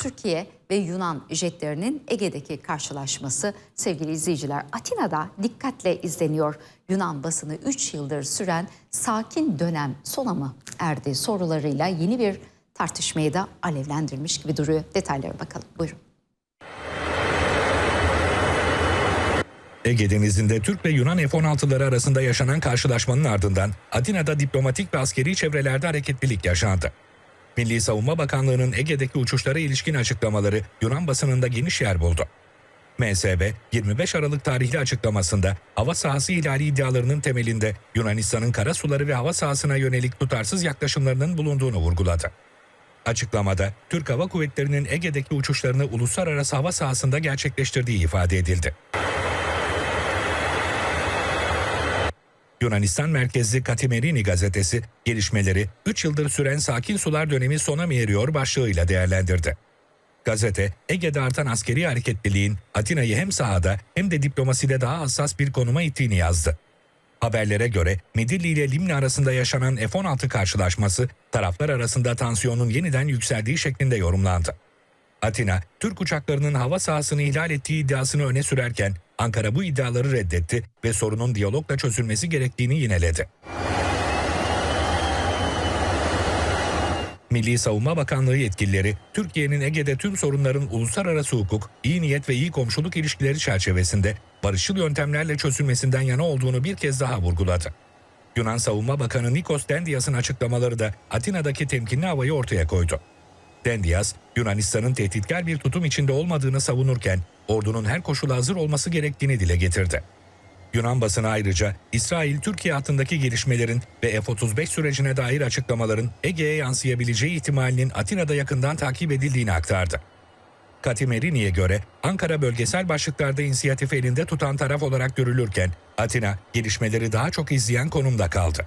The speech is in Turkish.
Türkiye ve Yunan jetlerinin Ege'deki karşılaşması sevgili izleyiciler Atina'da dikkatle izleniyor. Yunan basını 3 yıldır süren sakin dönem sona mı erdi sorularıyla yeni bir tartışmayı da alevlendirmiş gibi duruyor. Detaylara bakalım buyurun. Ege Denizi'nde Türk ve Yunan F-16'ları arasında yaşanan karşılaşmanın ardından Atina'da diplomatik ve askeri çevrelerde hareketlilik yaşandı. Milli Savunma Bakanlığı'nın Ege'deki uçuşlara ilişkin açıklamaları Yunan basınında geniş yer buldu. MSB 25 Aralık tarihli açıklamasında hava sahası ihlali iddialarının temelinde Yunanistan'ın kara suları ve hava sahasına yönelik tutarsız yaklaşımlarının bulunduğunu vurguladı. Açıklamada Türk Hava Kuvvetleri'nin Ege'deki uçuşlarını uluslararası hava sahasında gerçekleştirdiği ifade edildi. Yunanistan merkezli Katimerini gazetesi gelişmeleri 3 yıldır süren sakin sular dönemi sona mı eriyor başlığıyla değerlendirdi. Gazete, Ege'de artan askeri hareketliliğin Atina'yı hem sahada hem de diplomaside daha hassas bir konuma ittiğini yazdı. Haberlere göre Midilli ile Limni arasında yaşanan F-16 karşılaşması taraflar arasında tansiyonun yeniden yükseldiği şeklinde yorumlandı. Atina, Türk uçaklarının hava sahasını ihlal ettiği iddiasını öne sürerken Ankara bu iddiaları reddetti ve sorunun diyalogla çözülmesi gerektiğini yineledi. Milli Savunma Bakanlığı yetkilileri, Türkiye'nin Ege'de tüm sorunların uluslararası hukuk, iyi niyet ve iyi komşuluk ilişkileri çerçevesinde barışçıl yöntemlerle çözülmesinden yana olduğunu bir kez daha vurguladı. Yunan Savunma Bakanı Nikos Dendias'ın açıklamaları da Atina'daki temkinli havayı ortaya koydu. Dendias, Yunanistan'ın tehditkar bir tutum içinde olmadığını savunurken ordunun her koşula hazır olması gerektiğini dile getirdi. Yunan basını ayrıca İsrail-Türkiye hattındaki gelişmelerin ve F-35 sürecine dair açıklamaların Ege'ye yansıyabileceği ihtimalinin Atina'da yakından takip edildiğini aktardı. Katimerini'ye göre Ankara bölgesel başlıklarda inisiyatifi elinde tutan taraf olarak görülürken Atina gelişmeleri daha çok izleyen konumda kaldı.